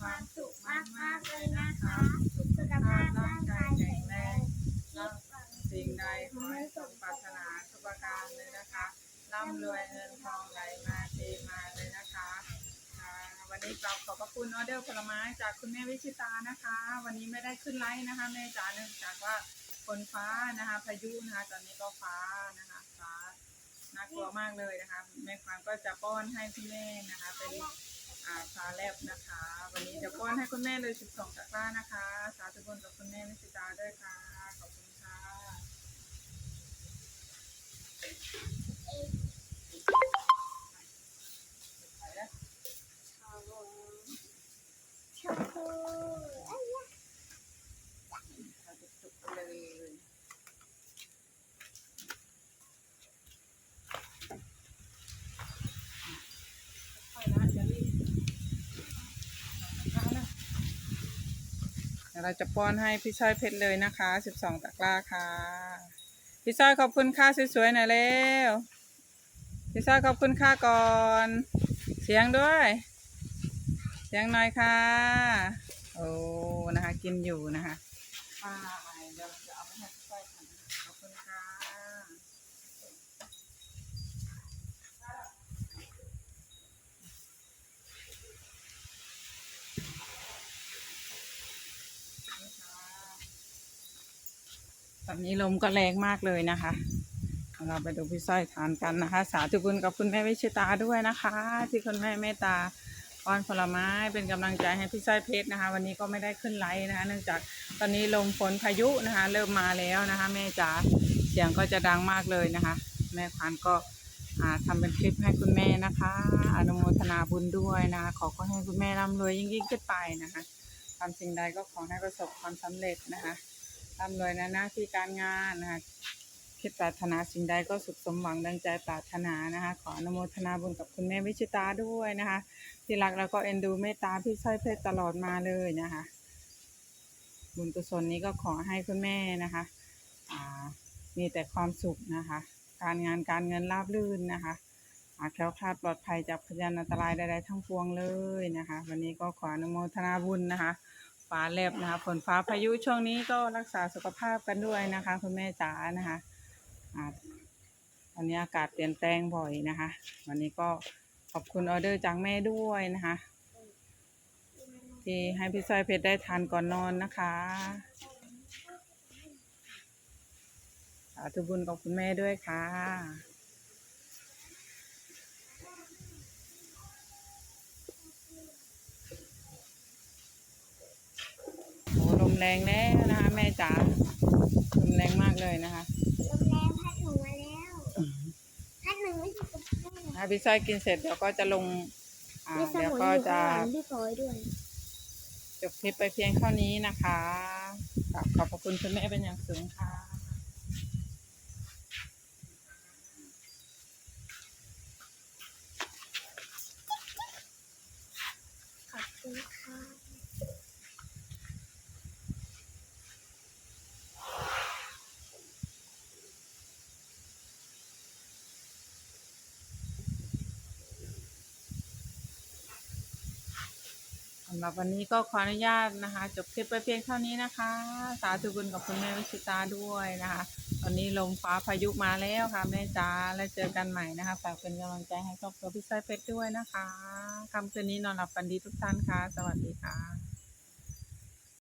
ความสุขมากๆเลยนะคะสุขภาพร่างกายแข็งแรงสิ่งใดขอให้สมปรารถนาทุกประการเลยนะคะร่ำรวยเงินทองไหลมาเทมาเลยนะคะวันนี้กราบขอบพระคุณออเดอร์ผลไม้จากคุณแม่วิชิตานะคะ วันนี้ไม่ได้ขึ้นไลฟ์นะคะแม่จ๋าเนื่องจากว่าฝนฟ้านะคะ พายุนะคะ ตอนนี้ก็ฟ้านะคะฟ้าน่ากลัวมากเลยนะคะแม่ควานก็จะป้อนให้พี่แม่นะคะเป็น อาชาแลบนะคะ วันนี้จะป้อนให้คุณแม่เลย 12ตะกร้านะคะ สาธุบุญกับคุณแม่นิสิตาด้วยค่ะ ขอบคุณค่ะ ไปแล้ว ชมพูเอ้ย เราจะจุกไปเลยค่อยนะอย่ารีบเอาละเดี๋ยวเราจะป้อนให้พี่ช้อยเพชรเลยนะคะ12ตะกร้าค่ะ พี่ช้อยขอบคุณค่าสวยๆหน่อยเร็ว พี่ช้อยขอบคุณค่าก่อน เสียงด้วย เสียงหน่อยค่ะ โอ้ นะคะ กินอยู่นะคะเดี๋ยวจะเอาไปให้พี่ช้อยกันนะคะขอบคุณค่ะ ต อนนี้ลมก็แรงมากเลยนะคะเราไปดูพี่สร้อยทานกันนะคะ สาธุบุญกับคุณแม่วิชิตาด้วยนะคะ ที่คุณแม่เมตตาป้อนผลไม้เป็นกำลังใจให้พี่สร้อยเพชรนะคะ วันนี้ก็ไม่ได้ขึ้นไลฟ์นะคะ เนื่องจากตอนนี้ลมฝนพายุนะคะ เริ่มมาแล้วนะคะ แม่จ๋าเสียงก็จะดังมากเลยนะคะ แม่ควานก็อ่าทำเป็นคลิปให้คุณแม่นะคะ อนุโมทนาบุญด้วยนะคะ ขอก็ให้คุณแม่ร่ำรวยยิ่งยิ่งๆขึ้นไปนะคะทำสิ่งใดก็ขอให้ประสบความสำเร็จนะคะ ร่ำรวยในหน้าที่การงานนะคะคิดปรารถนาสิ่งใดก็สุขสมหวังดังใจปรารถนานะคะ ขออนุโมทนาบุญกับคุณแม่วิชิตาด้วยนะคะ ที่รักแล้วก็เอ็นดูเมตตาพี่สร้อยเพชรตลอดมาเลยนะคะ บุญกุศลนี้ก็ขอให้คุณแม่นะคะมีแต่ความสุขนะคะ การงานการเงินราบรื่นนะคะแคล้วคลาดปลอดภัยจากพยานอันตรายใดๆทั้งปวงเลยนะคะ วันนี้ก็ขออนุโมทนาบุญนะคะ ฟ้าแลบนะคะฝนฟ้าพายุช่วงนี้ก็รักษาสุขภาพกันด้วยนะคะ คุณแม่จ๋านะคะอ่าตอนนี้อากาศเปลี่ยนแปลงบ่อยนะคะ วันนี้ก็ขอบคุณออเดอร์จากแม่ด้วยนะคะ ที่ให้พี่สร้อยเพชรได้ทานก่อนนอนนะคะสาธุบุญกับคุณแม่ด้วยค่ะ โอ้ลม แรงแล้วนะคะ แม่จ๋าลมแรงมากเลยนะคะลมแรงพัดหนูมาแล้วพัดหนูไม่ถูกกับแม่ถ้าพี่สร้อยกินเสร็จเดี๋ยวก็จะลงอ่ามีสเดี๋ยวมุนก็อยู่จะข้างหลังพี่พลอยด้วยจบคลิปไปเพียงเท่านี้นะคะกราบขอบพระคุณคุณแม่เป็นอย่างสูงค่ะ สำหรับวันนี้ก็ขออนุญาตนะคะ จบคลิปไปเพียงเท่านี้นะคะ สาธุบุญกับคุณแม่วิชิตาด้วยนะคะ ตอนนี้ลมฟ้าพายุมาแล้วค่ะแม่จ๋าแล้วเจอกันใหม่นะคะฝากเป็นกำลังใจให้ครอบครัวพี่สายเพชรด้วยนะคะค่ำคืนนี้นอนหลับฝันดีทุกท่านค่ะ สวัสดีค่ะ